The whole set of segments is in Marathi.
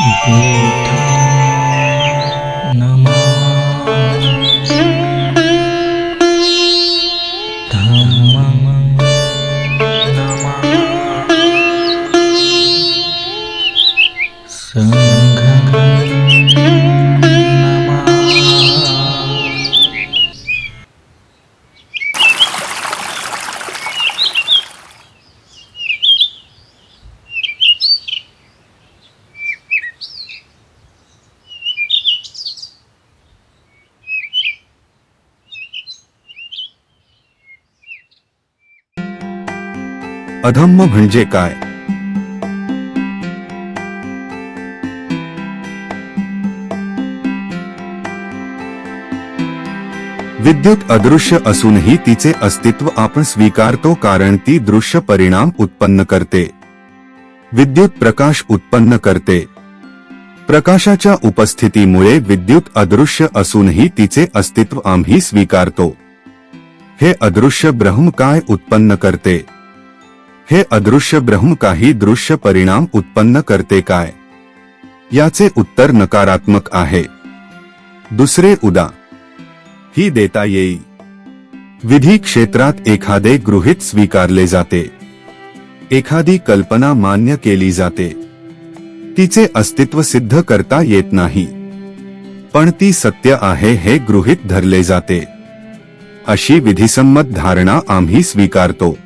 बुद्धं अधम्म म्हणजे काय? विद्युत अदृश्य असूनही तिचे अस्तित्व आपण स्वीकारतो कारण ती दृश्य परिणाम उत्पन्न करते. विद्युत प्रकाश उत्पन्न करते. प्रकाशाच्या उपस्थितीमुळे विद्युत अदृश्य असूनही तिचे अस्तित्व आम्ही स्वीकारतो. हे अदृश्य ब्रह्म काय उत्पन्न करते? हे अदृश्य ब्रह्म काही दृश्य परिणाम उत्पन्न करते काय? याचे उत्तर नकारात्मक आहे. दुसरे उदा. ही देता येई. विधी क्षेत्रात एखादे गृहीत स्वीकारले जाते. एखादी कल्पना मान्य केली जाते. तिचे अस्तित्व सिद्ध करता येत नाही. पण ती सत्य आहे हे गृहीत धरले जाते. अशी विधिसंमत धारणा आम्ही स्वीकारतो.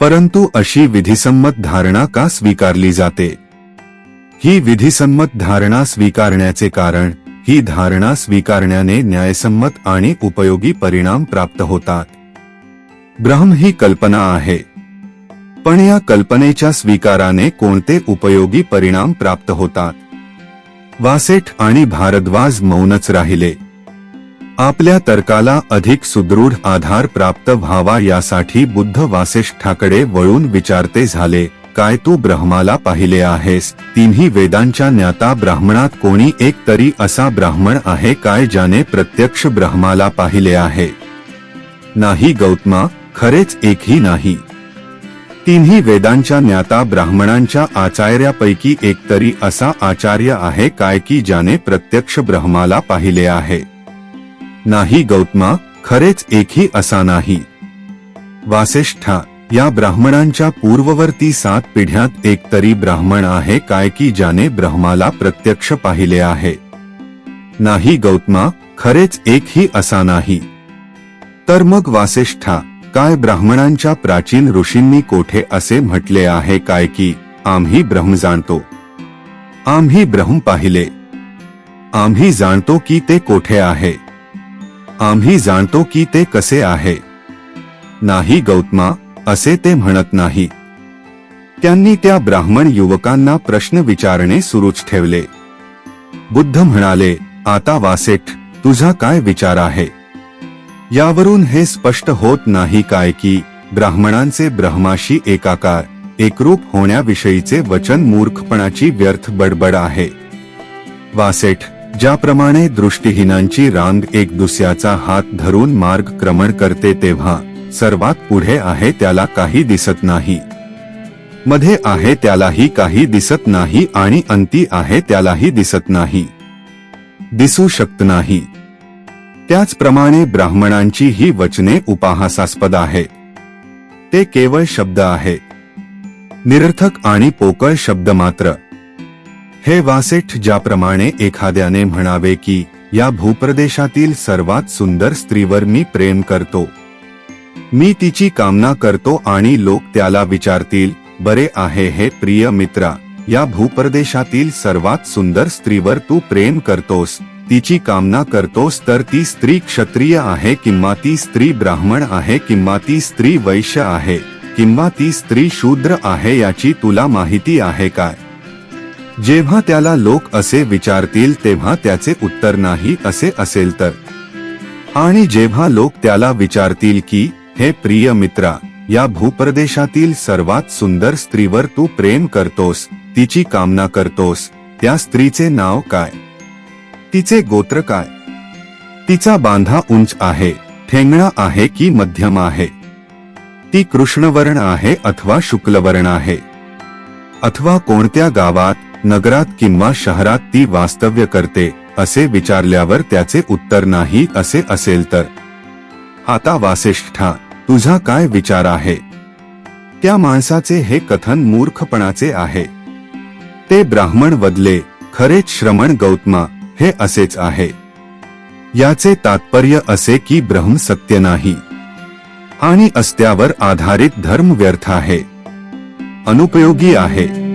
परंतु अशी विधिसंमत धारणा का स्वीकारली जाते? ही विधिसंमत धारणा स्वीकारण्याचे कारण ही धारणा स्वीकारण्याने न्यायसंमत आणि उपयोगी परिणाम प्राप्त होतात. ब्रह्म ही कल्पना आहे. पण या कल्पनेच्या स्वीकाराने कोणते उपयोगी परिणाम प्राप्त होतात? वासेठ आणि भारद्वाज मौनच राहिले. आपल्या तर्काला अधिक सुदृढ आधार प्राप्त व्हावा यासाठी बुद्ध वासिष्ठाकडे वळून विचारते झाले काय तू ब्रह्माला पाहिले आहेस? तिन्ही वेदांच्या ज्ञाता ब्राह्मणात कोणी एक तरी असा ब्राह्मण आहे काय ज्याने प्रत्यक्ष ब्रह्माला पाहिले आहे? नाही गौतमा खरेच एकही नाही. तिन्ही वेदांच्या ज्ञाता ब्राह्मणांच्या आचार्यापैकी एक तरी असा आचार्य आहे काय की ज्याने प्रत्यक्ष ब्रह्माला पाहिले आहे? नाही गौतमा खरेच एकही असा नाही. वासिष्ठा या ब्राह्मणांच्या पूर्ववर्ती सात पिढ्यात एक तरी ब्राह्मण आहे काय की ज्याने ब्रह्माला प्रत्यक्ष पाहिले आहे. नाही गौतमा खरेच एकही असा नाही. तर मग वासिष्ठा काय ब्राह्मणांच्या प्राचीन ऋषींनी कोठे असे म्हटले आहे काय की आम्ही ब्रह्म जाणतो. आम्ही ब्रह्म पाहिले. आम्ही जाणतो की ते कोठे आहे. आम्ही जाणतो की ते कसे आहे. नाही गौतमा असे ते म्हणत नाही. त्यांनी त्या ब्राह्मण युवकांना प्रश्न विचारणे सुरूच ठेवले. बुद्ध म्हणाले आता वासेठ तुझा काय विचार आहे? यावरून हे स्पष्ट होत नाही काय की ब्राह्मणांचे ब्रह्माशी एकाकार एकरूप होण्याविषयीचे वचन मूर्खपणाची व्यर्थ बडबड आहे. वासेठ ज्याप्रमाणे दृष्टीहीनांची रांग एक दुसऱ्याचा हात धरून मार्ग क्रमण करते तेव्हा सर्वात पुढे आहे त्याला काही दिसत नाही. मध्ये आहे त्यालाही काही दिसत नाही आणि अंती आहे त्यालाही दिसत नाही. दिसू शकत नाही. त्याचप्रमाणे ब्राह्मणांची ही वचने उपाहासास्पद आहेत ते केवळ शब्द आहेत निरर्थक आणि पोकळ शब्द मात्र. हे वासेठ ज्याप्रमाणे एखाद्याने म्हणावे की या भूप्रदेशातील सर्वात सुंदर स्त्रीवर मी प्रेम करतो. मी तिची कामना करतो आणि लोक त्याला विचारतील बरे आहे हे प्रिय मित्रा या भूप्रदेशातील सर्वात सुंदर स्त्रीवर तू प्रेम करतोस. तिची कामना करतोस तर ती स्त्री क्षत्रिय आहे किंवा ती स्त्री ब्राह्मण आहे किंवा ती स्त्री वैश्य आहे किंवा ती स्त्री शूद्र आहे याची तुला माहिती आहे काय? जेव्हा त्याला लोक असे विचारतील तेव्हा त्याचे उत्तर नाही असे असेल तर. आणि जेव्हा लोक त्याला विचारतील की हे प्रिय मित्रा या भूप्रदेशातील सर्वात सुंदर स्त्रीवर तू प्रेम करतोस तिची कामना करतोस त्या स्त्रीचे नाव काय? तिचे गोत्र काय? तिचा बांधा उंच आहे ठेंगणा आहे की मध्यम आहे? ती कृष्णवर्ण आहे अथवा शुक्लवर्ण आहे? अथवा कोणत्या गावात नगरात किंवा शहरात ती वास्तव्य करते असे विचारल्यावर त्याचे उत्तर नाही असे असेल तर. आता वासिष्ठा तुझा काय विचार आहे? त्या माणसाचे हे कथन मूर्खपणाचे आहे. ते ब्राह्मण वदले खरेच श्रमण गौतमा हे असेच आहे. याचे तात्पर्य असे की ब्रह्म सत्य नाही. आणि अस्त्यावर आधारित धर्म व्यर्थ आहे. अनुपयोगी आहे.